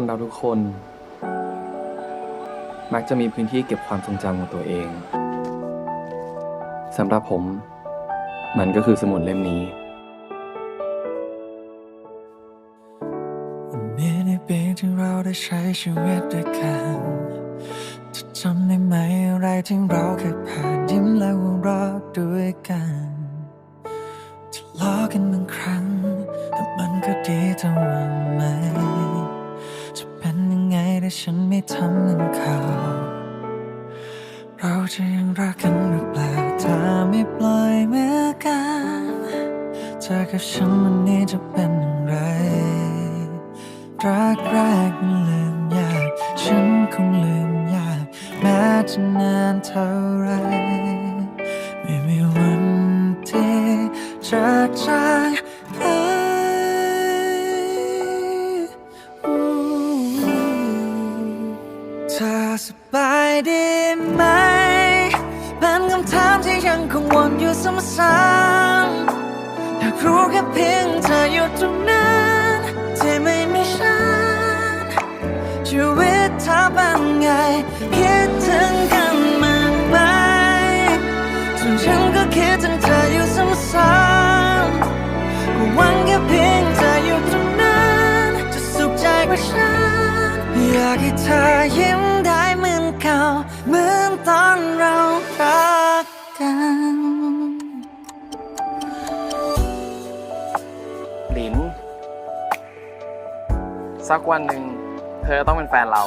คนเราทุกคน มักจะมีพื้นที่เก็บความทรงจำของตัวเองสำหรับผม มันก็คือสมุดเล่มนี้ วันนี้ในปีที่เราได้ใช้ชีวิตด้วยกันจะจำได้ไหมอะไรที่เราเคยผ่านยิ้มและหัวเราะด้วยกันทะเลาะกันบางครั้งแต่มันก็ดีเท่าไหมจะเป็น ยังไงถ้าฉันไม่ทำเหมือนเขาเราจะยังรักกันหรือเปล่าถ้าไม่ปล่อยมือกันเธอกับฉันวันนี้จะเป็นอย่างไร รักแรกมันลืมยาก ฉันคงลืมยาก แม้จะนานเท่าไร ไม่มีวันที่จะจางหาย ธอสบายดีไหม เป็นคำถามที่ยังคงวนอยู่ซ้ำๆอยากรู้แค่เพียงเธออยู่ตรงนั้นที่ไม่มีฉัน ชีวิตเธอเป็นไง คิดถึงกันมากไหมส่วนฉันก็คิดถึงเธออยู่ซ้ำๆก็หวังแค่เพียงเธออยู่ตรงนั้น จะสุขใจกว่าฉัน อยากให้เธอยิ้ม สักวันหนึ่งเธอต้องเป็นแฟนเรา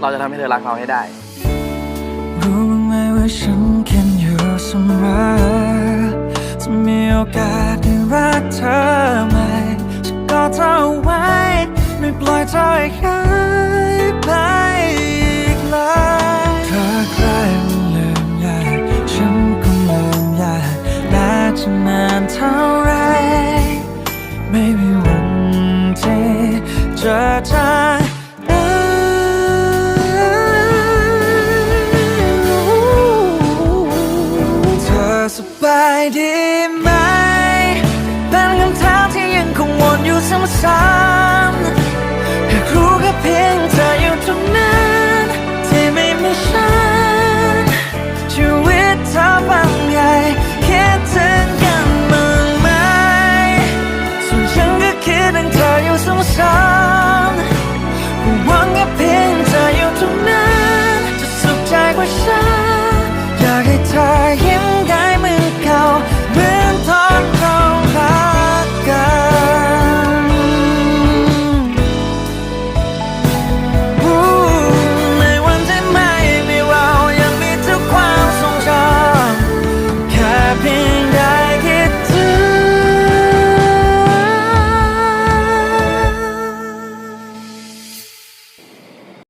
เราจะทำให้เธอรักเราให้ได้ รู้บ้างไหมว่าฉันคิดอยู่เสมอจะมีโอกาสได้รักเธอไหมจะกอดเธอไว้ ไม่ปล่อยเธอให้ จะจางหายเธอสบายดีไหม